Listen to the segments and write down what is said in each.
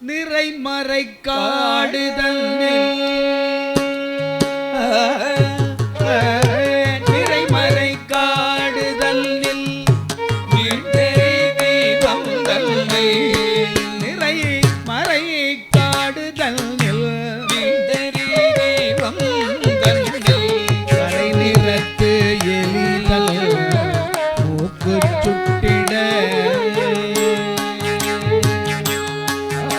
நிறை மறை காடுதல்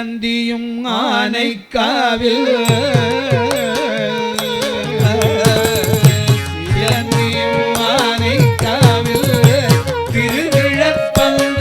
சிலந்தியும் ஆனைக்காவில். சிலந்தியும் ஆனைக்காவில். திருவிழப்பம்